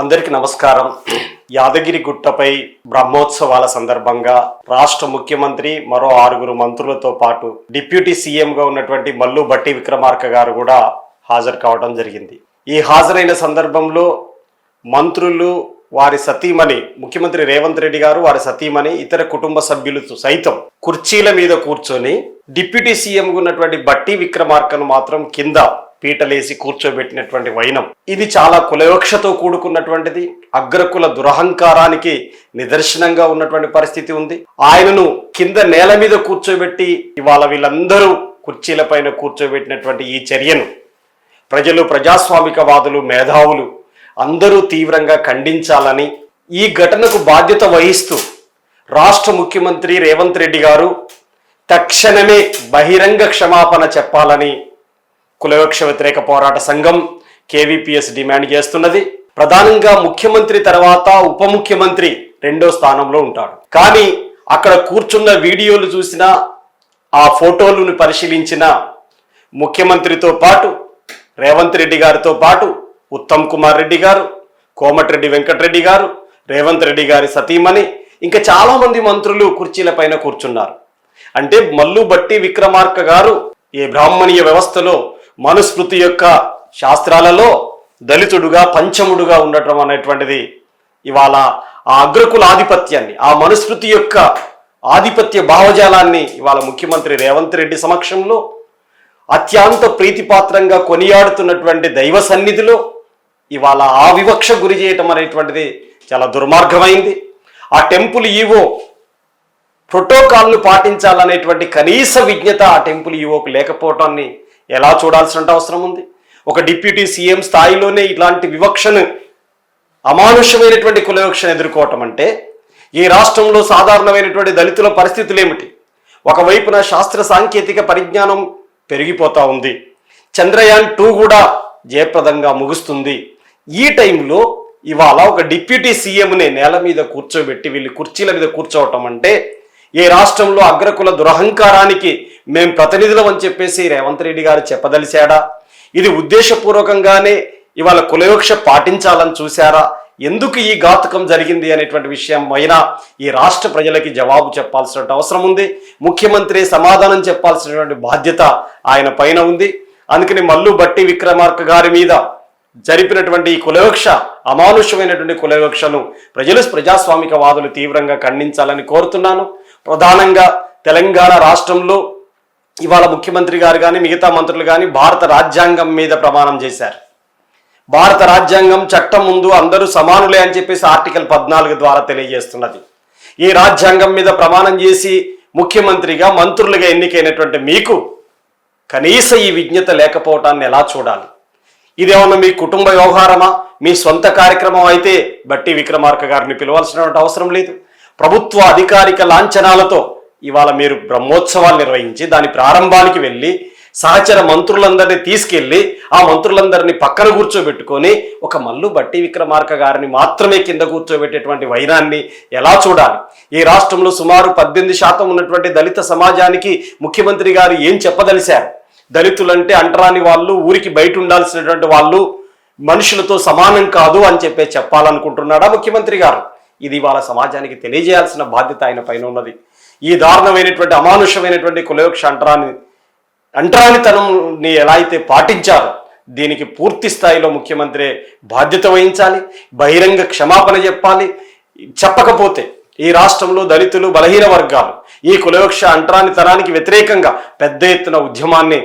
అందరికీ నమస్కారం. యాదగిరి గుట్టపై బ్రహ్మోత్సవాల సందర్భంగా రాష్ట్ర ముఖ్యమంత్రి మరో ఆరుగురు మంత్రులతో పాటు డిప్యూటీ సీఎంగా ఉన్నటువంటి మల్లు బట్టి విక్రమార్క గారు కూడా హాజరు కావడం జరిగింది. ఈ హాజరైన సందర్భంలో మంత్రులు వారి సతీమణి ముఖ్యమంత్రి రేవంత్ రెడ్డి గారు వారి సతీమణి ఇతర కుటుంబ సభ్యులు సైతం కుర్చీల మీద కూర్చొని డిప్యూటీ సీఎంగా ఉన్నటువంటి బట్టి విక్రమార్కను మాత్రం కింద పీటలేసి కూర్చోబెట్టినటువంటి వైనం. ఇది చాలా కులయోక్షతో కూడుకున్నటువంటిది. అగ్రకుల దురహంకారానికి నిదర్శనంగా ఉన్నటువంటి పరిస్థితి ఉంది. ఆయనను కింద నేల మీద కూర్చోబెట్టి ఇవాళ వీళ్ళందరూ కుర్చీలపైన కూర్చోబెట్టినటువంటి ఈ చర్యను. ప్రజలు ప్రజాస్వామికవాదులు మేధావులు అందరూ తీవ్రంగా ఖండించాలని ఈ ఘటనకు బాధ్యత వహిస్తూ రాష్ట్ర ముఖ్యమంత్రి రేవంత్ రెడ్డి గారు తక్షణమే బహిరంగ క్షమాపణ చెప్పాలని కులవక్ష వ్యతిరేక పోరాట సంఘం కేవీపీఎస్ డిమాండ్ చేస్తున్నది. ప్రధానంగా ముఖ్యమంత్రి తర్వాత ఉప ముఖ్యమంత్రి రెండో స్థానంలో ఉంటాడు కానీ అక్కడ కూర్చున్న వీడియోలు చూసిన ఆ ఫోటోలను పరిశీలించిన ముఖ్యమంత్రితో పాటు రేవంత్ రెడ్డి గారితో పాటు ఉత్తమ్ కుమార్ రెడ్డి గారు కోమటిరెడ్డి వెంకటరెడ్డి గారు రేవంత్ రెడ్డి గారి సతీమణి ఇంకా చాలామంది మంత్రులు మంత్రులు కుర్చీలపైన కూర్చున్నారు. అంటే మల్లు బట్టి విక్రమార్క గారు ఈ బ్రాహ్మణీయ వ్యవస్థలో మనుస్మృతి యొక్క శాస్త్రాలలో దళితుడుగా పంచముడుగా ఉండటం అనేటువంటిది ఇవాళ ఆ అగ్రకుల ఆధిపత్యాన్ని ఆ మనుస్మృతి యొక్క ఆధిపత్య భావజాలాన్ని ఇవాళ ముఖ్యమంత్రి రేవంత్ రెడ్డి సమక్షంలో అత్యంత ప్రీతిపాత్రంగా కొనియాడుతున్నటువంటి దైవ సన్నిధిలో ఇవాళ ఆ వివక్ష గురి చేయటం అనేటువంటిది చాలా దుర్మార్గమైంది. ఆ టెంపుల్ ఈవో ప్రోటోకాల్ను పాటించాలనేటువంటి కనీస విజ్ఞత ఆ టెంపుల్ ఈవోకు లేకపోవటాన్ని ఎలా చూడాల్సిన అవసరం ఉంది? ఒక డిప్యూటీ సీఎం స్థాయిలోనే ఇలాంటి వివక్షను అమానుష్యమైనటువంటి కుల వివక్షను ఎదుర్కోవటం అంటే ఈ రాష్ట్రంలో సాధారణమైనటువంటి దళితుల పరిస్థితులు ఏమిటి? ఒకవైపున శాస్త్ర సాంకేతిక పరిజ్ఞానం పెరిగిపోతూ ఉంది. చంద్రయాన్ టూ కూడా జయప్రదంగా ముగుస్తుంది. ఈ టైంలో ఇవాళ ఒక డిప్యూటీ సీఎంని నేల మీద కూర్చోబెట్టి వీళ్ళు కుర్చీల మీద కూర్చోవటం అంటే ఏ రాష్ట్రంలో అగ్రకుల దురహంకారానికి మేము ప్రతినిధులం అని చెప్పేసి రేవంత్ రెడ్డి గారు చెప్పదలిచాడా? ఇది ఉద్దేశపూర్వకంగానే ఇవాళ కులయోక్ష పాటించాలని చూశారా? ఎందుకు ఈ ఘాతకం జరిగింది అనేటువంటి విషయం పైన ఈ రాష్ట్ర ప్రజలకి జవాబు చెప్పాల్సిన అవసరం ఉంది. ముఖ్యమంత్రి సమాధానం చెప్పాల్సినటువంటి బాధ్యత ఆయన పైన ఉంది. అందుకని మల్లు బట్టి విక్రమార్క గారి మీద జరిపినటువంటి ఈ కులవివక్ష అమానుషమైనటువంటి కులవివక్షను ప్రజలు ప్రజాస్వామిక వాదులు తీవ్రంగా ఖండించాలని కోరుతున్నాను. ప్రధానంగా తెలంగాణ రాష్ట్రంలో ఇవాళ ముఖ్యమంత్రి గారు కానీ మిగతా మంత్రులు కానీ భారత రాజ్యాంగం మీద ప్రమాణం చేశారు. భారత రాజ్యాంగం చట్టం ముందు అందరూ సమానులే అని చెప్పేసి ఆర్టికల్ పద్నాలుగు ద్వారా తెలియజేస్తున్నది. ఈ రాజ్యాంగం మీద ప్రమాణం చేసి ముఖ్యమంత్రిగా మంత్రులుగా ఎన్నికైనటువంటి మీకు కనీస ఈ విజ్ఞత లేకపోవటాన్ని ఎలా చూడాలి? ఇదేమన్నా మీ కుటుంబ వ్యవహారమా? మీ సొంత కార్యక్రమం అయితే బట్టి విక్రమార్క గారిని పిలవాల్సినటువంటి అవసరం లేదు. ప్రభుత్వ అధికారిక లాంఛనాలతో ఇవాళ మీరు బ్రహ్మోత్సవాలు నిర్వహించి దాని ప్రారంభానికి వెళ్ళి సహచర మంత్రులందరినీ తీసుకెళ్ళి ఆ మంత్రులందరినీ పక్కన కూర్చోబెట్టుకొని ఒక మల్లు బట్టి విక్రమార్క గారిని మాత్రమే కింద కూర్చోబెట్టేటువంటి వైరాన్ని ఎలా చూడాలి? ఈ రాష్ట్రంలో సుమారు పద్దెనిమిది శాతం ఉన్నటువంటి దళిత సమాజానికి ముఖ్యమంత్రి గారు ఏం చెప్పదలిశారు? దళితులంటే అంటరాని వాళ్ళు ఊరికి బయట ఉండాల్సినటువంటి వాళ్ళు మనుషులతో సమానం కాదు అని చెప్పే చెప్పాలనుకుంటున్నాడా ముఖ్యమంత్రి గారు? ఇది వాళ్ళ సమాజానికి తెలియజేయాల్సిన బాధ్యత ఆయన పైన ఉన్నది. ఈ దారుణమైనటువంటి అమానుషమైనటువంటి కులయోక్ష అంటరాని అంటరానితనంని ఎలా అయితే పాటించారో దీనికి పూర్తి స్థాయిలో ముఖ్యమంత్రి బాధ్యత వహించాలి బహిరంగ క్షమాపణ చెప్పాలి. చెప్పకపోతే ఈ రాష్ట్రంలో దళితులు బలహీన వర్గాలు ఈ కులయోక్ష అంటరానితనానికి వ్యతిరేకంగా పెద్ద ఎత్తున ఉద్యమాన్ని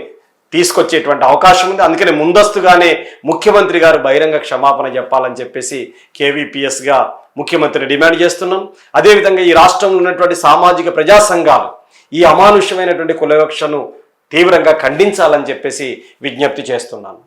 తీసుకొచ్చేటువంటి అవకాశం ఉంది. అందుకనే ముందస్తుగానే ముఖ్యమంత్రి గారు బహిరంగ క్షమాపణ చెప్పాలని చెప్పేసి కేవీపీఎస్గా ముఖ్యమంత్రి డిమాండ్ చేస్తున్నాం. అదేవిధంగా ఈ రాష్ట్రంలో ఉన్నటువంటి సామాజిక ప్రజా సంఘాలు ఈ అమానుష్యమైనటువంటి కులవివక్షను తీవ్రంగా ఖండించాలని చెప్పేసి విజ్ఞప్తి చేస్తున్నాను.